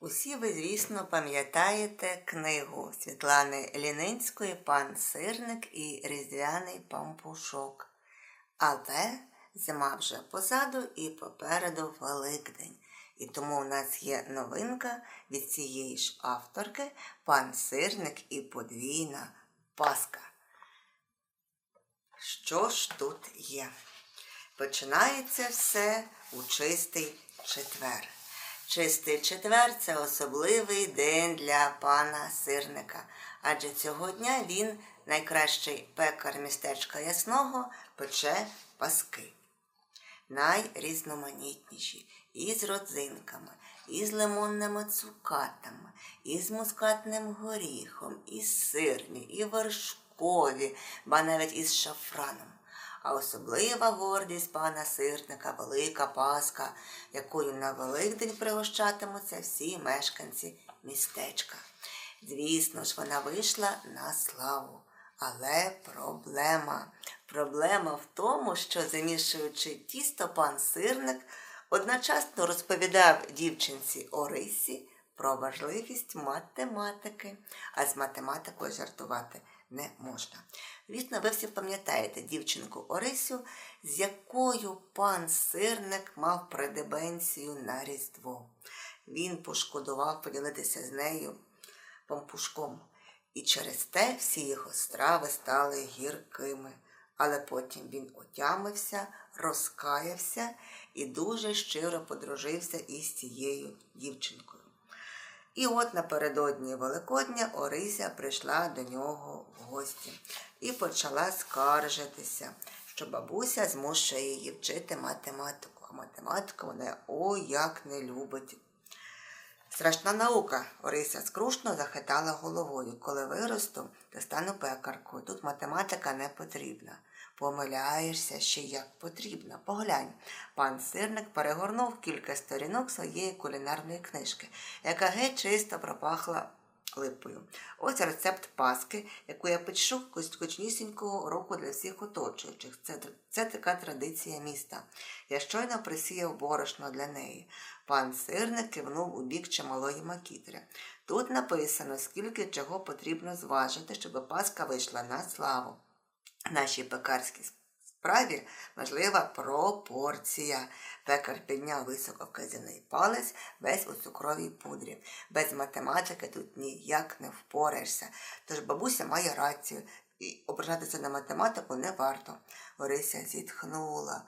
Усі ви, звісно, пам'ятаєте книгу Світлани Лінинської Пан Сирник і Різдвяний пампушок. Але зима вже позаду і попереду Великдень. І тому у нас є новинка від цієї ж авторки Пан Сирник і подвійна Паска. Що ж тут є? Починається все у чистий четвер. Чистий четвер це особливий день для пана сирника, адже цього дня він, найкращий пекар містечка Ясного, пече паски. Найрізноманітніші і з родзинками, і з лимонними цукатами, і з мускатним горіхом, і сирні, і вершкові, ба навіть із шафраном. А особлива гордість пана сирника велика Пасха, якою на Великдень пригощатимуться всі мешканці містечка. Звісно ж, вона вийшла на славу. Але проблема. Проблема в тому, що замішуючи тісто, пан сирник одночасно розповідав дівчинці Орисі про важливість математики, а з математикою жартувати не можна. Звісно, ви всі пам'ятаєте дівчинку Орисю, з якою пан сирник мав предебенцію на Різдво. Він пошкодував поділитися з нею пампушком. І через те всі його страви стали гіркими. Але потім він отямився, розкаявся і дуже щиро подружився із цією дівчинкою. І от напередодні Великодня Орися прийшла до нього в гості і почала скаржитися, що бабуся змушує її вчити математику. А математику вона ой як не любить. Страшна наука, Орися скрушно захитала головою. Коли виросту, то стану пекаркою. Тут математика не потрібна. Помиляєшся ще як потрібно. Поглянь, пан сирник перегорнув кілька сторінок своєї кулінарної книжки, яка геть чисто пропахла липою. Ось рецепт паски, яку я печу кучнісінького року для всіх оточуючих. Це, це така традиція міста. Я щойно присіяв борошно для неї. Пан сирник кивнув у бік чималої макітри. Тут написано, скільки чого потрібно зважити, щоб паска вийшла на славу. Нашій пекарській справі важлива пропорція. Пекар підняв високо палець весь у цукровій пудрі. Без математики тут ніяк не впораєшся. Тож бабуся має рацію, і ображатися на математику не варто. Орися зітхнула.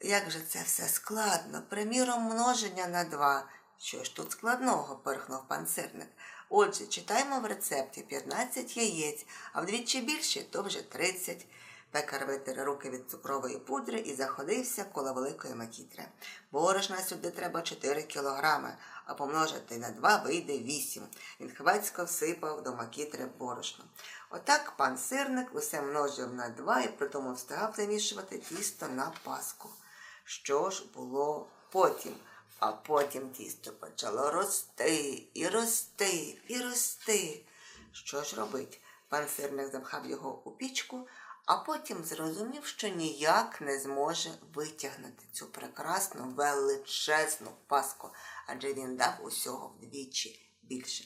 Як же це все складно, приміром, множення на два. Що ж тут складного? перхнув пан сирник. Отже, читаємо в рецепті 15 яєць, а вдвічі більше то вже 30. Пекар витер руки від цукрової пудри і заходився коло великої макітри. Борошна сюди треба 4 кілограми, а помножити на 2 вийде 8. Він хвацько всипав до макітри борошно. Отак пан сирник усе множив на 2 і при тому встигав замішувати тісто на паску. Що ж було потім? А потім тісто почало рости і рости і рости. Що ж робить? Пан сирник запхав його у пічку, а потім зрозумів, що ніяк не зможе витягнути цю прекрасну величезну паску, адже він дав усього вдвічі більше.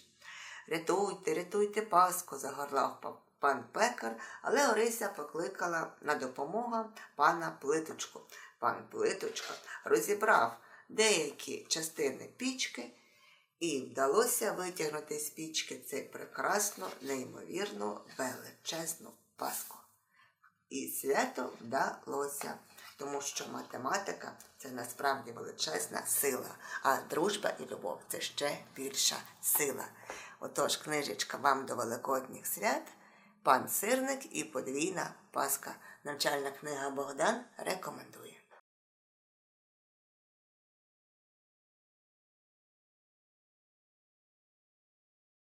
Рятуйте, рятуйте паску, загорлав пан пекар, але Орися покликала на допомогу пана плиточку. Пан плиточка розібрав деякі частини пічки, і вдалося витягнути з пічки цей прекрасну, неймовірну, величезну паску. І свято вдалося, тому що математика це насправді величезна сила, а дружба і любов це ще більша сила. Отож, книжечка вам до Великодніх свят, пан сирник і подвійна паска. Навчальна книга Богдан рекомендує.